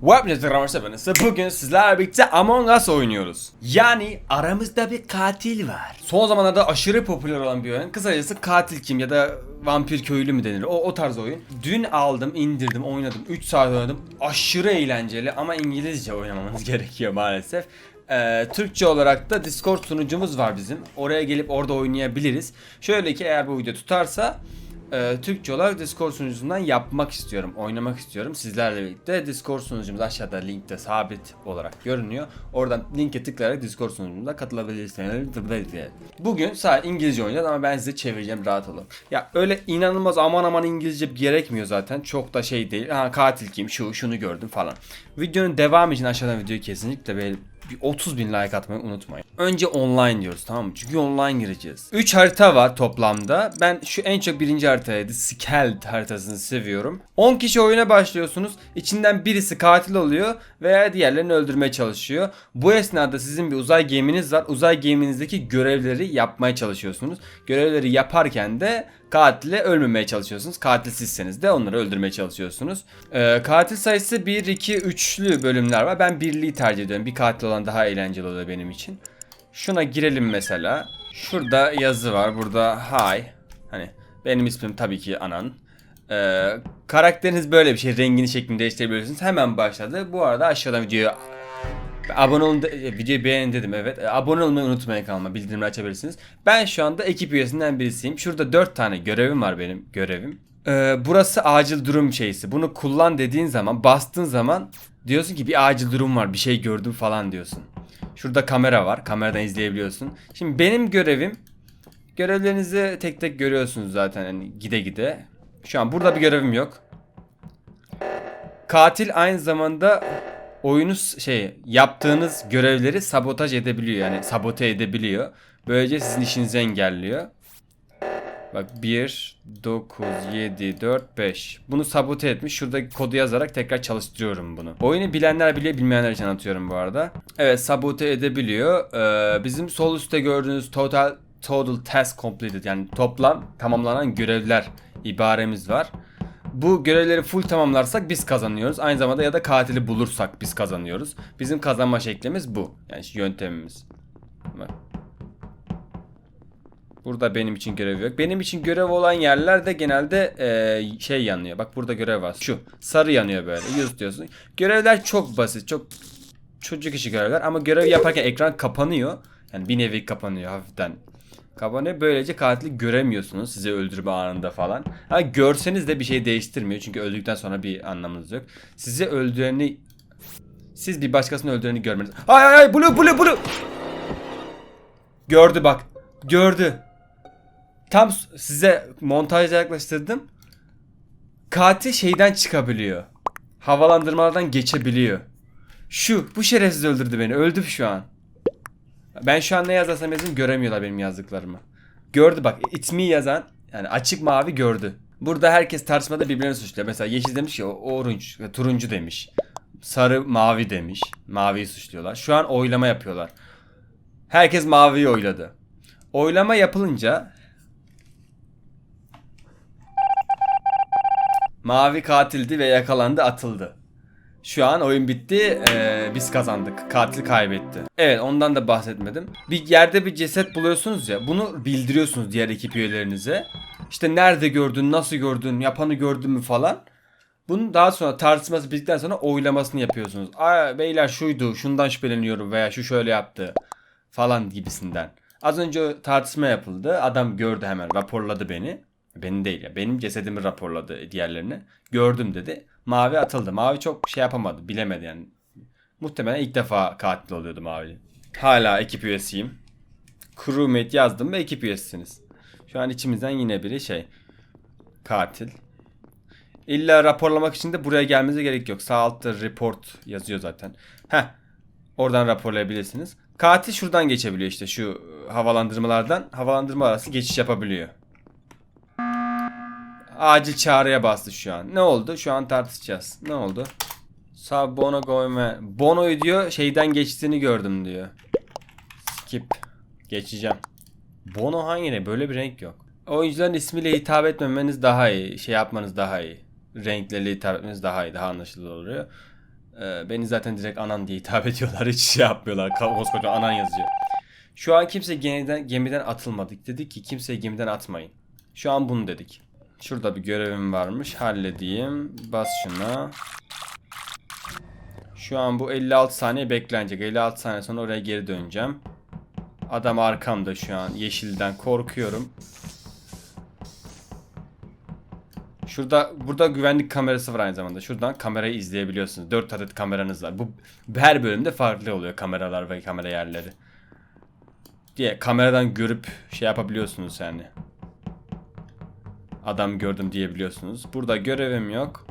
Webnet arkadaşlar ben bugün sizlerle birlikte Among Us oynuyoruz. Yani aramızda bir katil var. Son zamanlarda aşırı popüler olan bir oyun. Kısacası katil kim ya da vampir köylü mü denir? O, o tarz oyun. Dün aldım, indirdim, oynadım. 3 saat oynadım. Aşırı eğlenceli ama İngilizce oynamamız gerekiyor maalesef. Ee, Türkçe olarak da Discord sunucumuz var bizim. Oraya gelip orada oynayabiliriz. Şöyle ki eğer bu video tutarsa e, Türkçe olarak Discord sunucusundan yapmak istiyorum, oynamak istiyorum. Sizlerle birlikte Discord sunucumuz aşağıda linkte sabit olarak görünüyor. Oradan linke tıklayarak Discord sunucumuza katılabilirsiniz. Bugün sadece İngilizce oynayacağız ama ben size çevireceğim rahat olun. Ya öyle inanılmaz aman aman İngilizce gerekmiyor zaten. Çok da şey değil. Ha katil kim, şu şunu gördüm falan. Videonun devamı için aşağıdan videoyu kesinlikle böyle bir 30 bin like atmayı unutmayın. Önce online diyoruz tamam mı? Çünkü online gireceğiz. 3 harita var toplamda. Ben şu en çok birinci haritaydı. Skeld haritasını seviyorum. 10 kişi oyuna başlıyorsunuz. İçinden birisi katil oluyor veya diğerlerini öldürmeye çalışıyor. Bu esnada sizin bir uzay geminiz var. Uzay geminizdeki görevleri yapmaya çalışıyorsunuz. Görevleri yaparken de katile ölmemeye çalışıyorsunuz. Katil sizseniz de onları öldürmeye çalışıyorsunuz. Ee, katil sayısı 1, 2, 3'lü bölümler var. Ben birliği tercih ediyorum. Bir katil olan daha eğlenceli oluyor benim için. Şuna girelim mesela. Şurada yazı var. Burada hi. Hani benim ismim tabii ki Anan. Ee, karakteriniz böyle bir şey. Rengini şeklini değiştirebiliyorsunuz. Hemen başladı. Bu arada aşağıdan videoyu Abone olun, e, videoyu beğenin dedim evet. E, Abone olmayı unutmayın kalma. Bildirimleri açabilirsiniz. Ben şu anda ekip üyesinden birisiyim. Şurada 4 tane görevim var benim görevim. Ee, burası acil durum şeysi. Bunu kullan dediğin zaman, bastığın zaman diyorsun ki bir acil durum var, bir şey gördüm falan diyorsun. Şurada kamera var. Kameradan izleyebiliyorsun. Şimdi benim görevim görevlerinizi tek tek görüyorsunuz zaten hani gide gide. Şu an burada bir görevim yok. Katil aynı zamanda oyunu şey yaptığınız görevleri sabotaj edebiliyor yani sabote edebiliyor. Böylece sizin işinizi engelliyor. Bak 1 9 7 4 5. Bunu sabote etmiş. Şurada kodu yazarak tekrar çalıştırıyorum bunu. Oyunu bilenler biliyor, bilmeyenler için anlatıyorum bu arada. Evet, sabote edebiliyor. Ee, bizim sol üstte gördüğünüz total total task completed yani toplam tamamlanan görevler ibaremiz var. Bu görevleri full tamamlarsak biz kazanıyoruz. Aynı zamanda ya da katili bulursak biz kazanıyoruz. Bizim kazanma şeklimiz bu. Yani yöntemimiz. Burada benim için görev yok. Benim için görev olan yerlerde genelde eee, şey yanıyor. Bak burada görev var. Şu sarı yanıyor böyle. Yüz diyorsun. Görevler çok basit. Çok çocuk işi görevler ama görev yaparken ekran kapanıyor. Yani bir nevi kapanıyor hafiften. Kapanıyor. Böylece katili göremiyorsunuz sizi öldürme anında falan. Ha görseniz de bir şey değiştirmiyor. Çünkü öldükten sonra bir anlamınız yok. Sizi öldüreni siz bir başkasını öldüreni görmeniz. Ay ay ay blue blue blue. Gördü bak. Gördü. Tam size montajla yaklaştırdım. Katil şeyden çıkabiliyor. Havalandırmalardan geçebiliyor. Şu bu şerefsiz öldürdü beni. Öldüm şu an. Ben şu an ne yazarsam yazayım göremiyorlar benim yazdıklarımı. Gördü bak it's me yazan yani açık mavi gördü. Burada herkes tartışmada birbirlerini suçluyor. Mesela yeşil demiş ki o orange, turuncu demiş. Sarı mavi demiş. Maviyi suçluyorlar. Şu an oylama yapıyorlar. Herkes maviyi oyladı. Oylama yapılınca Mavi katildi ve yakalandı atıldı. Şu an oyun bitti. ee, biz kazandık. Katil kaybetti. Evet ondan da bahsetmedim. Bir yerde bir ceset buluyorsunuz ya. Bunu bildiriyorsunuz diğer ekip üyelerinize. İşte nerede gördün, nasıl gördün, yapanı gördün mü falan. Bunun daha sonra tartışması bittikten sonra oylamasını yapıyorsunuz. Aa beyler şuydu, şundan şüpheleniyorum veya şu şöyle yaptı falan gibisinden. Az önce tartışma yapıldı. Adam gördü hemen raporladı beni. Beni değil ya. Benim cesedimi raporladı diğerlerini. Gördüm dedi. Mavi atıldı. Mavi çok şey yapamadı. Bilemedi yani. Muhtemelen ilk defa katil oluyordu Mavi. Hala ekip üyesiyim. Crewmate yazdım ve ekip üyesisiniz. Şu an içimizden yine biri şey. Katil. İlla raporlamak için de buraya gelmenize gerek yok. Sağ altta report yazıyor zaten. Heh. Oradan raporlayabilirsiniz. Katil şuradan geçebiliyor işte şu havalandırmalardan. Havalandırma arası geçiş yapabiliyor. Acil çağrıya bastı şu an. Ne oldu? Şu an tartışacağız. Ne oldu? Sağ Bono Goyme. Bono'yu diyor şeyden geçtiğini gördüm diyor. Skip. Geçeceğim. Bono hangi ne? Böyle bir renk yok. Oyuncuların ismiyle hitap etmemeniz daha iyi. Şey yapmanız daha iyi. Renkleriyle hitap etmeniz daha iyi. Daha anlaşılır oluyor. Ee, beni zaten direkt anan diye hitap ediyorlar. Hiç şey yapmıyorlar. Koskoca anan yazıyor. Şu an kimse gemiden, gemiden atılmadık. Dedik ki kimseyi gemiden atmayın. Şu an bunu dedik. Şurada bir görevim varmış. Halledeyim. Bas şuna. Şu an bu 56 saniye beklenecek. 56 saniye sonra oraya geri döneceğim. Adam arkamda şu an. Yeşilden korkuyorum. Şurada burada güvenlik kamerası var aynı zamanda. Şuradan kamerayı izleyebiliyorsunuz. 4 adet kameranız var. Bu her bölümde farklı oluyor kameralar ve kamera yerleri. Diye kameradan görüp şey yapabiliyorsunuz yani. Adam gördüm diyebiliyorsunuz. Burada görevim yok.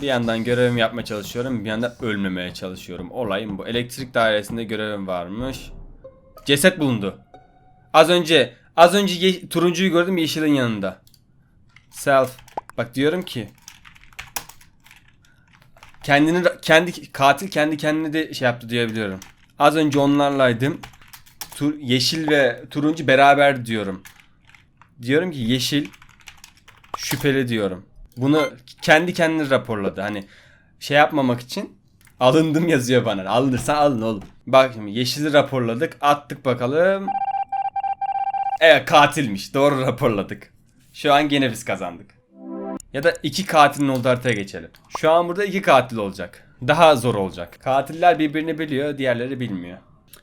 Bir yandan görevimi yapmaya çalışıyorum. Bir yandan ölmemeye çalışıyorum. Olayım bu. Elektrik dairesinde görevim varmış. Ceset bulundu. Az önce az önce turuncuyu gördüm yeşilin yanında. Self. Bak diyorum ki kendini kendi katil kendi kendine de şey yaptı diyebiliyorum. Az önce onlarlaydım. Tur, yeşil ve turuncu beraber diyorum. Diyorum ki yeşil şüpheli diyorum. Bunu kendi kendine raporladı. Hani şey yapmamak için alındım yazıyor bana. Alınırsan alın oğlum. Bak şimdi yeşili raporladık. Attık bakalım. Evet katilmiş. Doğru raporladık. Şu an gene biz kazandık. Ya da iki katilin olduğu haritaya geçelim. Şu an burada iki katil olacak. Daha zor olacak. Katiller birbirini biliyor, diğerleri bilmiyor.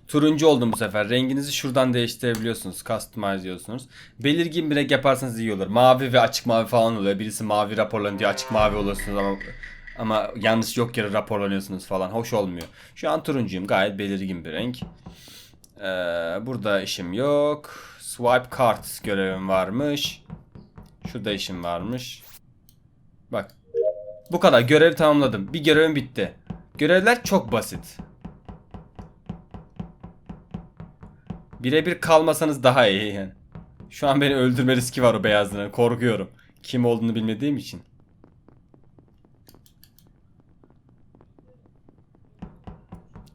Turuncu oldum bu sefer. Renginizi şuradan değiştirebiliyorsunuz. Customize diyorsunuz. Belirgin bir renk yaparsanız iyi olur. Mavi ve açık mavi falan oluyor. Birisi mavi raporlanıyor açık mavi oluyorsunuz ama ama yanlış yok yere raporlanıyorsunuz falan. Hoş olmuyor. Şu an turuncuyum. Gayet belirgin bir renk. Ee, burada işim yok. Swipe card görevim varmış. Şurada işim varmış. Bak. Bu kadar. Görevi tamamladım. Bir görevim bitti. Görevler çok basit. Birebir kalmasanız daha iyi yani. Şu an beni öldürme riski var o beyazlığına. Korkuyorum. Kim olduğunu bilmediğim için.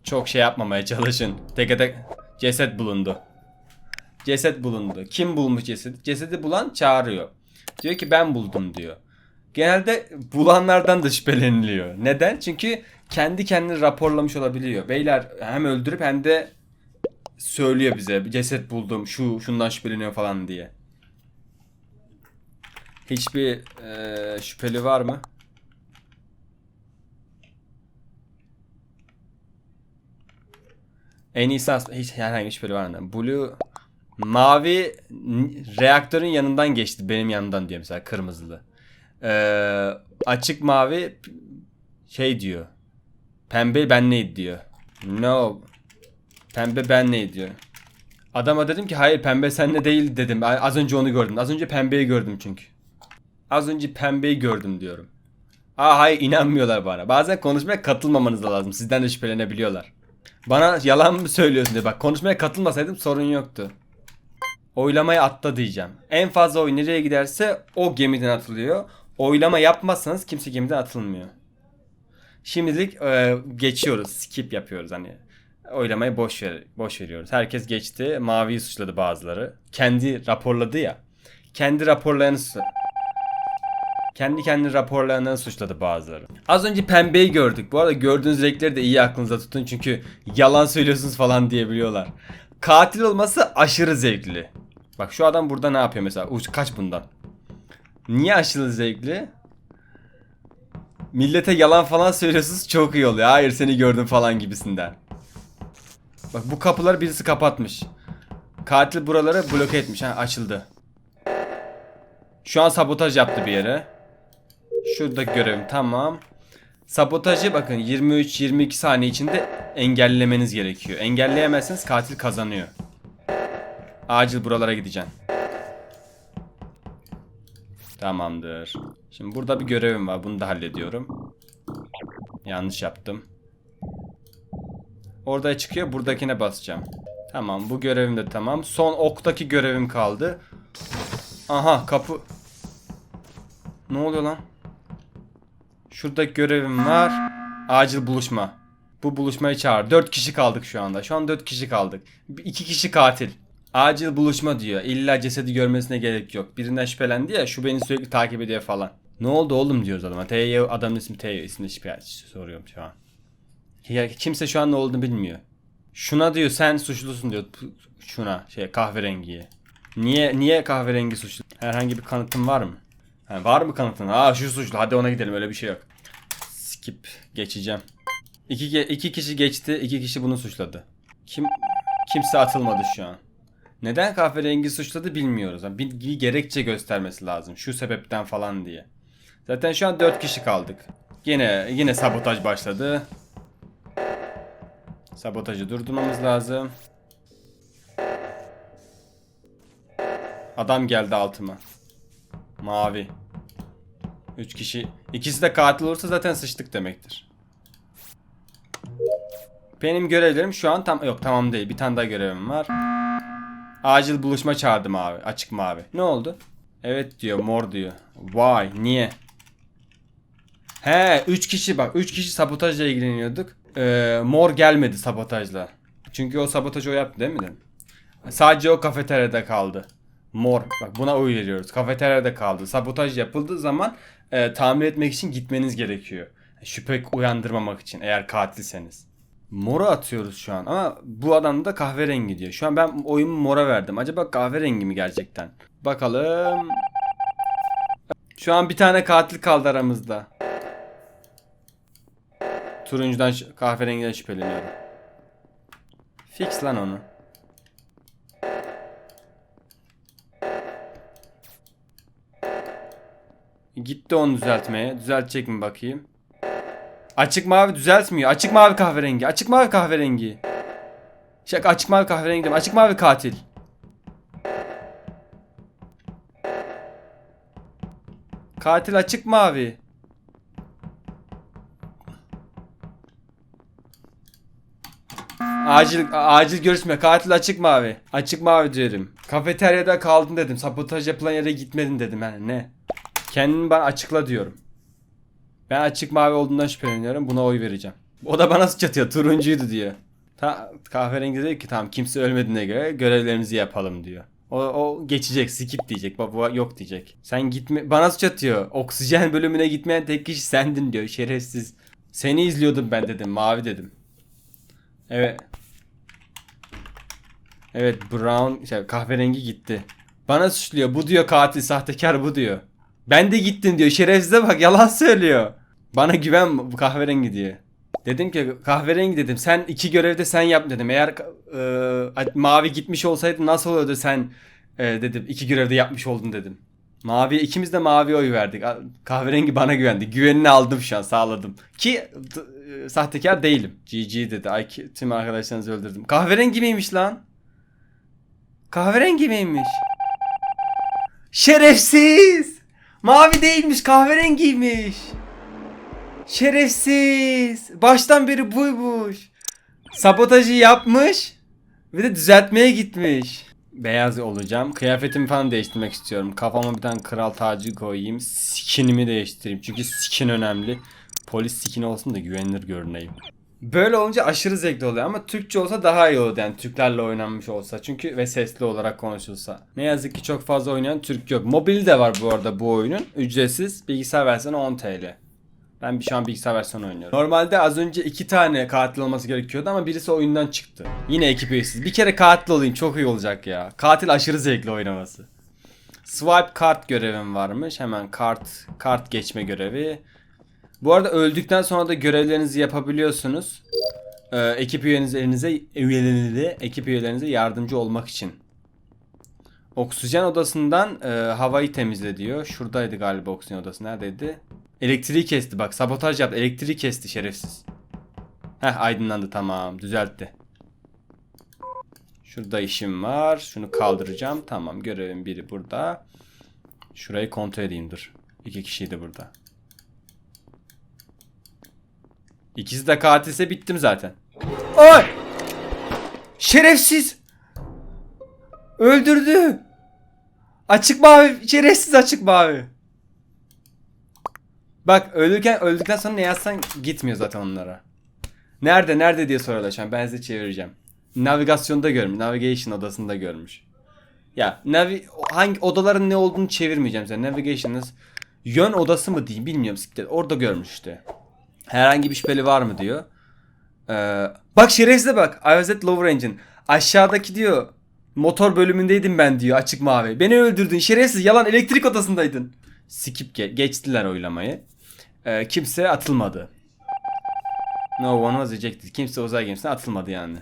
Çok şey yapmamaya çalışın. Teke tek ceset bulundu. Ceset bulundu. Kim bulmuş cesedi? Cesedi bulan çağırıyor. Diyor ki ben buldum diyor. Genelde bulanlardan da şüpheleniliyor. Neden? Çünkü kendi kendini raporlamış olabiliyor. Beyler hem öldürüp hem de söylüyor bize ceset buldum şu şundan şüpheleniyor falan diye. Hiçbir eee, şüpheli var mı? En iyisi hiç herhangi bir şüpheli var mı? Blue mavi reaktörün yanından geçti benim yanımdan diyor mesela kırmızılı. Eee, açık mavi şey diyor. Pembe ben neydi diyor. No. Pembe ben ne diyor. Adama dedim ki hayır pembe senle değil dedim. Az önce onu gördüm. Az önce pembeyi gördüm çünkü. Az önce pembeyi gördüm diyorum. Aa hayır inanmıyorlar bana. Bazen konuşmaya katılmamanız da lazım. Sizden de şüphelenebiliyorlar. Bana yalan mı söylüyorsun diye. Bak konuşmaya katılmasaydım sorun yoktu. Oylamaya atla diyeceğim. En fazla oy nereye giderse o gemiden atılıyor. Oylama yapmazsanız kimse gemiden atılmıyor. Şimdilik e, geçiyoruz. Skip yapıyoruz hani. Oylamayı boş ver, boş veriyoruz. Herkes geçti. Maviyi suçladı bazıları. Kendi raporladı ya. Kendi raporlarını su- kendi kendi raporlarını suçladı bazıları. Az önce pembeyi gördük. Bu arada gördüğünüz renkleri de iyi aklınızda tutun çünkü yalan söylüyorsunuz falan diyebiliyorlar. Katil olması aşırı zevkli. Bak şu adam burada ne yapıyor mesela? Uç kaç bundan. Niye aşırı zevkli? Millete yalan falan söylüyorsunuz çok iyi oluyor. Hayır seni gördüm falan gibisinden. Bak bu kapıları birisi kapatmış. Katil buraları bloke etmiş. Ha açıldı. Şu an sabotaj yaptı bir yere. Şurada görevim tamam. Sabotajı bakın 23-22 saniye içinde engellemeniz gerekiyor. Engelleyemezseniz katil kazanıyor. Acil buralara gideceğim. Tamamdır. Şimdi burada bir görevim var. Bunu da hallediyorum. Yanlış yaptım. Orada çıkıyor. Buradakine basacağım. Tamam. Bu görevim de tamam. Son oktaki görevim kaldı. Aha kapı. Ne oluyor lan? Şurada görevim var. Acil buluşma. Bu buluşmayı çağır. 4 kişi kaldık şu anda. Şu an 4 kişi kaldık. 2 kişi katil. Acil buluşma diyor. İlla cesedi görmesine gerek yok. Birinden şüphelendi ya şu beni sürekli takip ediyor falan. Ne oldu oğlum diyoruz adama. Teo adamın ismi Teo ismini soruyorum şu an. Ya kimse şu an ne olduğunu bilmiyor. Şuna diyor sen suçlusun diyor. Şuna şey kahverengiye. Niye niye kahverengi suçlu? Herhangi bir kanıtın var mı? Ha, var mı kanıtın? Aa şu suçlu hadi ona gidelim öyle bir şey yok. Skip geçeceğim. İki, iki kişi geçti iki kişi bunu suçladı. Kim kimse atılmadı şu an. Neden kahverengi suçladı bilmiyoruz. Yani bir gerekçe göstermesi lazım. Şu sebepten falan diye. Zaten şu an 4 kişi kaldık. Yine yine sabotaj başladı. Sabotajı durdurmamız lazım. Adam geldi altıma. Mavi. 3 kişi. İkisi de katil olursa zaten sıçtık demektir. Benim görevlerim şu an tam yok tamam değil. Bir tane daha görevim var. Acil buluşma çağırdım abi. Açık mavi. Ne oldu? Evet diyor mor diyor. Vay niye? He 3 kişi bak 3 kişi sabotajla ilgileniyorduk. Ee, mor gelmedi sabotajla. Çünkü o sabotajı o yaptı değil mi? Sadece o kafeteryada kaldı. Mor. Bak buna oy veriyoruz. Kafeteryada kaldı. Sabotaj yapıldığı zaman e, tamir etmek için gitmeniz gerekiyor. Şüphe uyandırmamak için eğer katilseniz. Mora atıyoruz şu an ama bu adam da kahverengi diyor. Şu an ben oyumu mora verdim. Acaba kahverengi mi gerçekten? Bakalım. Şu an bir tane katil kaldı aramızda. Turuncudan kahverengiden şüpheleniyorum. Fix lan onu. Gitti onu düzeltmeye. Düzeltecek mi bakayım? Açık mavi düzeltmiyor. Açık mavi kahverengi. Açık mavi kahverengi. Şey açık mavi kahverengi diyorum. Açık mavi katil. Katil açık mavi. Acil acil görüşme. Katil açık mavi. Açık mavi diyorum. Kafeteryada kaldın dedim. Sabotaj yapılan yere gitmedin dedim. Yani ne? Kendini bana açıkla diyorum. Ben açık mavi olduğundan şüpheleniyorum. Buna oy vereceğim. O da bana suç atıyor. Turuncuydu diyor. Ta, kahverengi dedi ki tamam kimse ölmediğine göre görevlerimizi yapalım diyor. O, o geçecek skip diyecek. Baba yok diyecek. Sen gitme bana suç atıyor. Oksijen bölümüne gitmeyen tek kişi sendin diyor. Şerefsiz. Seni izliyordum ben dedim. Mavi dedim. Evet. Evet brown şey, kahverengi gitti. Bana suçluyor. Bu diyor katil sahtekar bu diyor. Ben de gittim diyor. Şerefsize bak yalan söylüyor. Bana güven bu kahverengi diye. Dedim ki kahverengi dedim. Sen iki görevde sen yap dedim. Eğer e, mavi gitmiş olsaydı nasıl olurdu sen e, dedim. iki görevde yapmış oldun dedim. Mavi ikimiz de mavi oy verdik. Kahverengi bana güvendi. Güvenini aldım şu an sağladım. Ki e, sahtekar değilim. GG dedi. Ay tüm arkadaşlarınızı öldürdüm. Kahverengi miymiş lan? Kahverengi miymiş? Şerefsiz! Mavi değilmiş kahverengiymiş. Şerefsiz. Baştan beri buymuş. Sabotajı yapmış. Ve de düzeltmeye gitmiş. Beyaz olacağım. Kıyafetimi falan değiştirmek istiyorum. Kafama bir tane kral tacı koyayım. Skinimi değiştireyim. Çünkü skin önemli. Polis skini olsun da güvenilir görüneyim. Böyle olunca aşırı zevkli oluyor ama Türkçe olsa daha iyi olurdu yani Türklerle oynanmış olsa çünkü ve sesli olarak konuşulsa. Ne yazık ki çok fazla oynayan Türk yok. Mobil de var bu arada bu oyunun. Ücretsiz. Bilgisayar versiyonu 10 TL. Ben bir şu an bilgisayar versiyonu oynuyorum. Normalde az önce iki tane katil olması gerekiyordu ama birisi oyundan çıktı. Yine ekip üyesiz. Bir kere katil olayım çok iyi olacak ya. Katil aşırı zevkli oynaması. Swipe kart görevim varmış. Hemen kart kart geçme görevi. Bu arada öldükten sonra da görevlerinizi yapabiliyorsunuz. Ee, ekip üyelerinize, üyelerinize, ekip üyelerinize yardımcı olmak için. Oksijen odasından e, havayı temizle diyor. Şuradaydı galiba oksijen odası. Neredeydi? Elektriği kesti bak. Sabotaj yaptı. Elektriği kesti şerefsiz. Heh aydınlandı tamam. Düzeltti. Şurada işim var. Şunu kaldıracağım. Tamam görevim biri burada. Şurayı kontrol edeyim dur. İki kişiydi burada. İkisi de katilse bittim zaten. Ay! Şerefsiz! Öldürdü. Açık mavi, şerefsiz açık mavi. Bak ölürken öldükten sonra ne yazsan gitmiyor zaten onlara. Nerede nerede diye soruyorlar ben size çevireceğim. Navigasyonda görmüş. Navigation odasında görmüş. Ya navi hangi odaların ne olduğunu çevirmeyeceğim size. Navigation'ınız Yön odası mı diyeyim bilmiyorum siktir. Orada görmüş işte. Herhangi bir şüpheli var mı diyor. Ee, bak şerefsize bak. I was at lower engine. Aşağıdaki diyor. Motor bölümündeydim ben diyor açık mavi. Beni öldürdün şerefsiz yalan elektrik odasındaydın. Skip ge- geçtiler oylamayı. Ee, kimse atılmadı. No one was ejected. Kimse uzay gemisine atılmadı yani.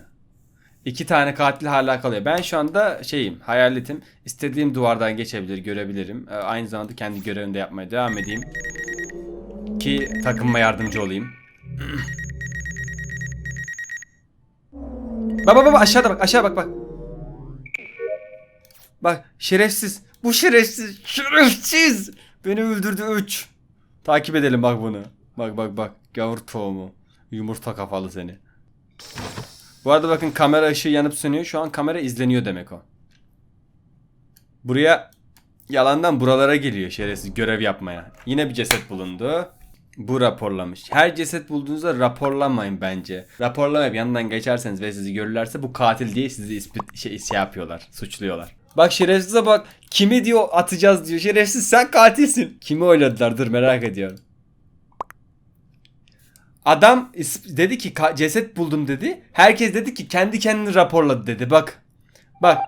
İki tane katil hala kalıyor. Ben şu anda şeyim, hayaletim. İstediğim duvardan geçebilir, görebilirim. Ee, aynı zamanda kendi görevimi de yapmaya devam edeyim. Ki takımıma yardımcı olayım. bak bak bak aşağıda bak aşağı bak bak. Bak şerefsiz. Bu şerefsiz. Şerefsiz. Beni öldürdü 3. Takip edelim bak bunu. Bak bak bak. Gavur tohumu. Yumurta kafalı seni. Bu arada bakın kamera ışığı yanıp sönüyor. Şu an kamera izleniyor demek o. Buraya yalandan buralara geliyor şerefsiz görev yapmaya. Yine bir ceset bulundu. Bu raporlamış. Her ceset bulduğunuzda raporlamayın bence. Raporlamayıp yanından geçerseniz ve sizi görürlerse bu katil diye sizi ispit, şey, şey yapıyorlar. Suçluyorlar. Bak şerefsize bak. Kimi diyor atacağız diyor. Şerefsiz sen katilsin. Kimi oyladılar dur merak ediyorum. Adam dedi ki "Ka- ceset buldum dedi. Herkes dedi ki kendi kendini raporladı dedi. Bak. Bak.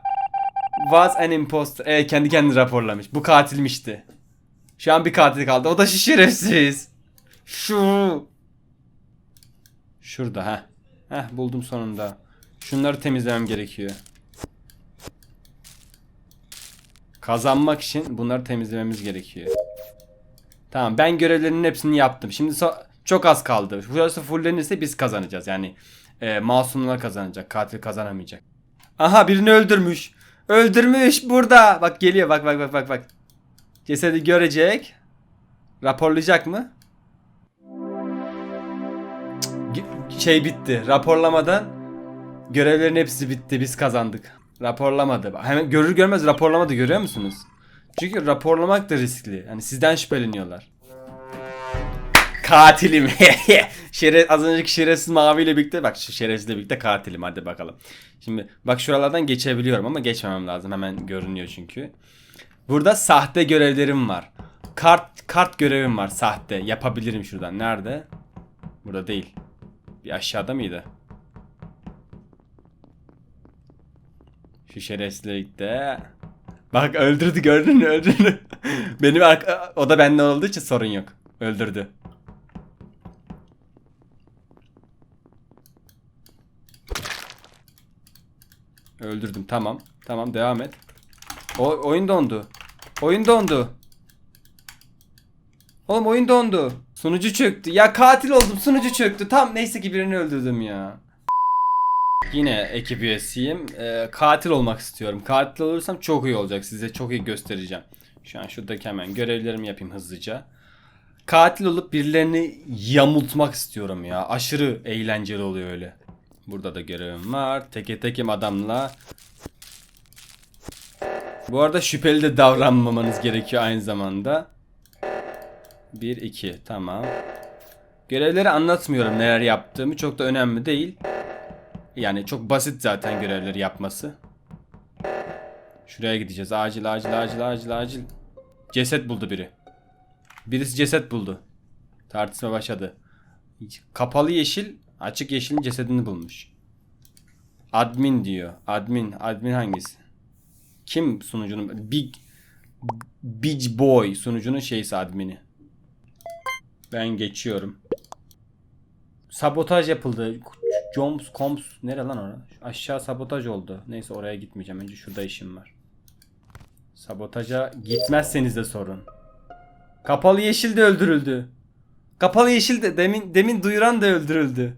Was an imposter. E, kendi kendini raporlamış. Bu katilmişti. Şu an bir katil kaldı. O da şerefsiz. Şu. Şurada ha. Heh buldum sonunda. Şunları temizlemem gerekiyor. Kazanmak için bunları temizlememiz gerekiyor. Tamam ben görevlerinin hepsini yaptım. Şimdi so- çok az kaldı. Burası fullenirse biz kazanacağız. Yani e, masumlar kazanacak. Katil kazanamayacak. Aha birini öldürmüş. Öldürmüş burada. Bak geliyor bak bak bak bak bak. Cesedi görecek. Raporlayacak mı? Şey bitti. Raporlamadan görevlerin hepsi bitti. Biz kazandık. Raporlamadı. Hemen görür görmez raporlamadı görüyor musunuz? Çünkü raporlamak da riskli. Hani sizden şüpheleniyorlar. Katilim. Şere, az önceki şerefsiz maviyle birlikte bak şu şerefsizle birlikte katilim hadi bakalım. Şimdi bak şuralardan geçebiliyorum ama geçmemem lazım. Hemen görünüyor çünkü. Burada sahte görevlerim var. Kart kart görevim var sahte. Yapabilirim şuradan. Nerede? Burada değil. Bir aşağıda mıydı? Şu şerefsizle birlikte. Bak öldürdü gördün mü öldürdü. Benim arka- o da benden olduğu için sorun yok. Öldürdü. Öldürdüm tamam. Tamam devam et. O oyun dondu. Oyun dondu. Oğlum oyun dondu. Sunucu çöktü. Ya katil oldum. Sunucu çöktü. Tam neyse ki birini öldürdüm ya. Yine ekip üyesiyim. Ee, katil olmak istiyorum. Katil olursam çok iyi olacak. Size çok iyi göstereceğim. Şu an şuradaki hemen görevlerimi yapayım hızlıca. Katil olup birilerini yamultmak istiyorum ya. Aşırı eğlenceli oluyor öyle. Burada da görevim var. Teke tekim adamla. Bu arada şüpheli de davranmamanız gerekiyor aynı zamanda. 1 2 tamam. Görevleri anlatmıyorum neler yaptığımı çok da önemli değil. Yani çok basit zaten görevleri yapması. Şuraya gideceğiz. Acil acil acil acil acil. Ceset buldu biri. Birisi ceset buldu. Tartışma başladı. Kapalı yeşil, açık yeşilin cesedini bulmuş. Admin diyor. Admin, admin hangisi? Kim sunucunun? Big Big Boy sunucunun şeysi admini. Ben geçiyorum. Sabotaj yapıldı. Joms, Coms, nere lan ora? Şu Aşağı sabotaj oldu. Neyse oraya gitmeyeceğim. Önce şurada işim var. Sabotaja gitmezseniz de sorun. Kapalı yeşil de öldürüldü. Kapalı yeşil de demin demin duyuran da öldürüldü.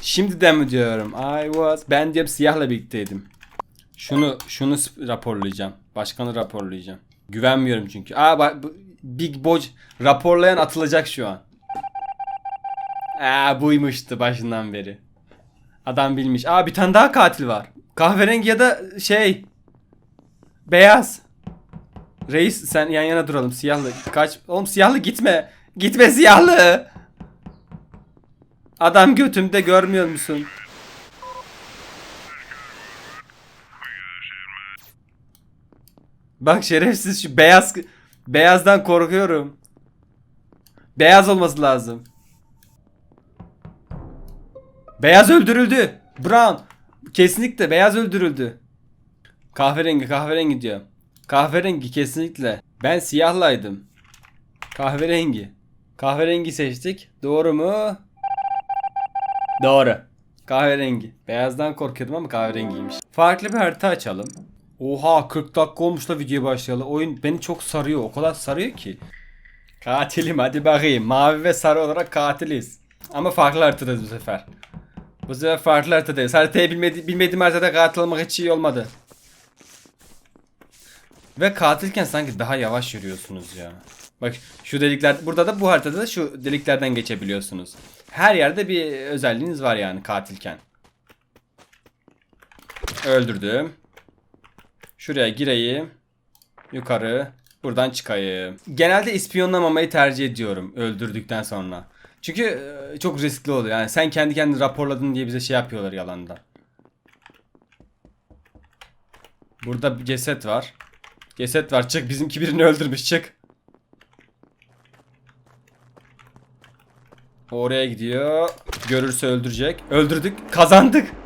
Şimdiden mi diyorum? I was ben diyorum siyahla birlikteydim. Şunu şunu raporlayacağım. Başkanı raporlayacağım. Güvenmiyorum çünkü. Aa bak Big Boy raporlayan atılacak şu an. Aa buymuştu başından beri. Adam bilmiş. Aa bir tane daha katil var. Kahverengi ya da şey beyaz. Reis sen yan yana duralım siyahlı. Kaç oğlum siyahlı gitme. Gitme siyahlı. Adam götümde görmüyor musun? Bak şerefsiz şu beyaz beyazdan korkuyorum. Beyaz olması lazım. Beyaz öldürüldü. Brown. Kesinlikle beyaz öldürüldü. Kahverengi kahverengi diyor. Kahverengi kesinlikle. Ben siyahlaydım. Kahverengi. Kahverengi seçtik. Doğru mu? Doğru. Kahverengi. Beyazdan korkuyordum ama kahverengiymiş. Farklı bir harita açalım. Oha 40 dakika olmuş da videoya başlayalı. Oyun beni çok sarıyor. O kadar sarıyor ki. Katilim hadi bakayım. Mavi ve sarı olarak katiliz. Ama farklı haritadayız bu sefer. Bu sefer farklı haritadayız. Haritayı bilmedi bilmediğim haritada katil olmak hiç iyi olmadı. Ve katilken sanki daha yavaş yürüyorsunuz ya. Bak şu delikler burada da bu haritada da şu deliklerden geçebiliyorsunuz. Her yerde bir özelliğiniz var yani katilken. Öldürdüm. Şuraya gireyim. Yukarı. Buradan çıkayım. Genelde ispiyonlamamayı tercih ediyorum öldürdükten sonra. Çünkü e, çok riskli oluyor. Yani sen kendi kendini raporladın diye bize şey yapıyorlar yalanda. Burada bir ceset var. Ceset var. Çık bizimki birini öldürmüş. Çık. Oraya gidiyor. Görürse öldürecek. Öldürdük. Kazandık.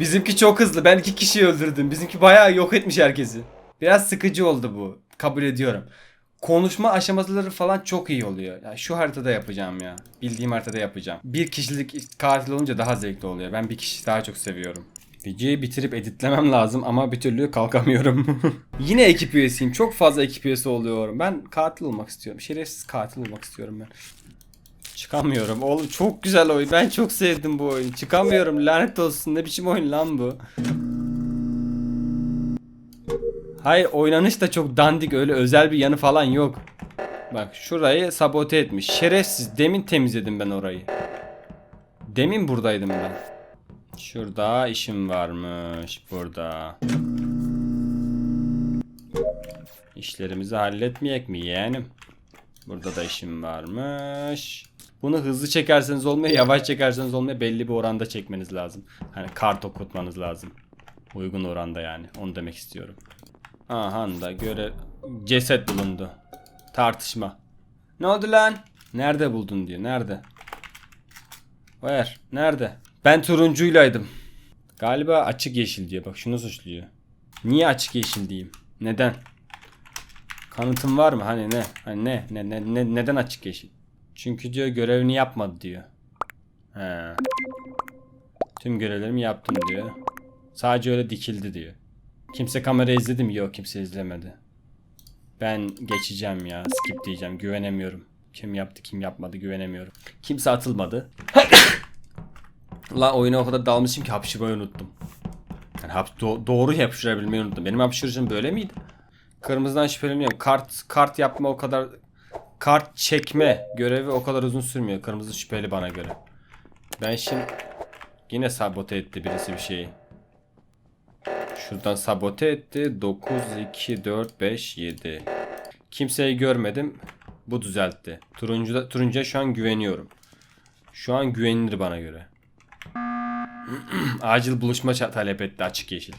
Bizimki çok hızlı. Ben iki kişiyi öldürdüm. Bizimki bayağı yok etmiş herkesi. Biraz sıkıcı oldu bu. Kabul ediyorum. Konuşma aşamaları falan çok iyi oluyor. Ya şu haritada yapacağım ya. Bildiğim haritada yapacağım. Bir kişilik katil olunca daha zevkli oluyor. Ben bir kişi daha çok seviyorum. Videoyu bitirip editlemem lazım ama bir türlü kalkamıyorum. Yine ekip üyesiyim. Çok fazla ekip üyesi oluyorum. Ben katil olmak istiyorum. Şerefsiz katil olmak istiyorum ben. Çıkamıyorum. Oğlum çok güzel oyun. Ben çok sevdim bu oyunu. Çıkamıyorum. Lanet olsun. Ne biçim oyun lan bu? Hayır oynanış da çok dandik. Öyle özel bir yanı falan yok. Bak şurayı sabote etmiş. Şerefsiz. Demin temizledim ben orayı. Demin buradaydım ben. Şurada işim varmış. Burada. İşlerimizi halletmeyek mi yeğenim? Burada da işim varmış. Bunu hızlı çekerseniz olmuyor, yavaş çekerseniz olmuyor. Belli bir oranda çekmeniz lazım. Hani kart okutmanız lazım. Uygun oranda yani. Onu demek istiyorum. Aha da göre ceset bulundu. Tartışma. Ne oldu lan? Nerede buldun diyor. Nerede? Ver. Nerede? Ben turuncuylaydım. Galiba açık yeşil diyor. Bak şunu suçluyor. Niye açık yeşil diyeyim? Neden? Kanıtın var mı? Hani ne? Hani ne? Ne, ne, ne neden açık yeşil? Çünkü diyor görevini yapmadı diyor. He. Tüm görevlerimi yaptım diyor. Sadece öyle dikildi diyor. Kimse kamera izledi mi? Yok kimse izlemedi. Ben geçeceğim ya. Skip diyeceğim. Güvenemiyorum. Kim yaptı kim yapmadı güvenemiyorum. Kimse atılmadı. La oyuna o kadar dalmışım ki hapşırmayı unuttum. Yani hap do- doğru hapşırabilmeyi unuttum. Benim hapşırışım böyle miydi? Kırmızıdan şüpheleniyorum. Kart kart yapma o kadar kart çekme görevi o kadar uzun sürmüyor. Kırmızı şüpheli bana göre. Ben şimdi yine sabote etti birisi bir şeyi. Şuradan sabote etti. 9 2 4 5 7. Kimseyi görmedim. Bu düzeltti. Turuncuda turuncuya şu an güveniyorum. Şu an güvenilir bana göre. Acil buluşma talep etti açık yeşil.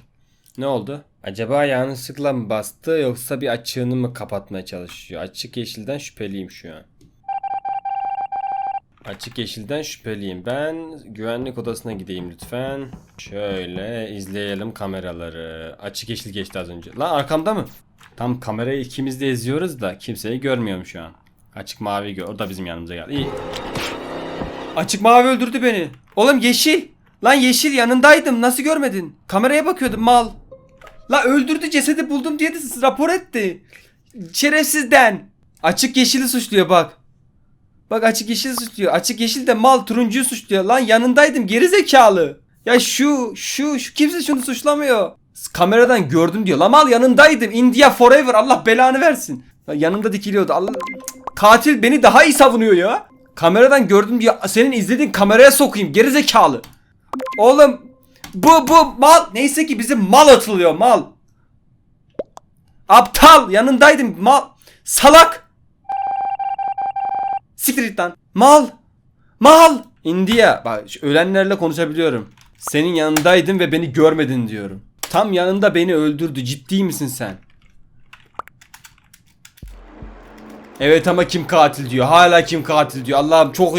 Ne oldu? Acaba yanlışlıkla mı bastı yoksa bir açığını mı kapatmaya çalışıyor? Açık yeşilden şüpheliyim şu an. Açık yeşilden şüpheliyim. Ben güvenlik odasına gideyim lütfen. Şöyle izleyelim kameraları. Açık yeşil geçti az önce. Lan arkamda mı? Tam kamerayı ikimiz de izliyoruz da kimseyi görmüyorum şu an. Açık mavi gör. O da bizim yanımıza geldi. İyi. Açık mavi öldürdü beni. Oğlum yeşil. Lan yeşil yanındaydım. Nasıl görmedin? Kameraya bakıyordum mal. La öldürdü cesedi buldum diye de rapor etti. Şerefsizden. Açık yeşili suçluyor bak. Bak açık yeşil suçluyor. Açık yeşil de mal turuncuyu suçluyor. Lan yanındaydım geri zekalı. Ya şu şu şu kimse şunu suçlamıyor. Kameradan gördüm diyor. La mal yanındaydım. India forever. Allah belanı versin. Lan yanımda dikiliyordu. Allah katil beni daha iyi savunuyor ya. Kameradan gördüm diyor. Senin izlediğin kameraya sokayım. Geri zekalı. Oğlum bu bu mal neyse ki bizim mal atılıyor mal. Aptal yanındaydım mal. Salak. Siktir lan. Mal. Mal. India. Bak ölenlerle konuşabiliyorum. Senin yanındaydım ve beni görmedin diyorum. Tam yanında beni öldürdü. Ciddi misin sen? Evet ama kim katil diyor. Hala kim katil diyor. Allah'ım çok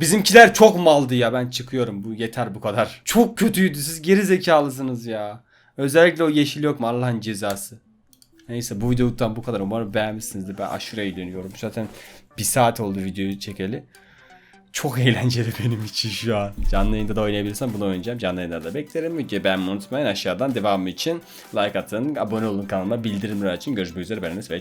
bizimkiler çok maldı ya. Ben çıkıyorum. Bu yeter bu kadar. Çok kötüydü. Siz geri zekalısınız ya. Özellikle o yeşil yok mu Allah'ın cezası. Neyse bu videodan bu kadar. Umarım beğenmişsinizdir. Ben aşırı eğleniyorum. Zaten bir saat oldu videoyu çekeli. Çok eğlenceli benim için şu an. Canlı yayında da oynayabilirsem bunu oynayacağım. Canlı yayında da beklerim. Videoyu beğenmeyi unutmayın. Aşağıdan devamı için like atın. Abone olun kanalıma. Bildirimler açın. Görüşmek üzere. Ben Enes ve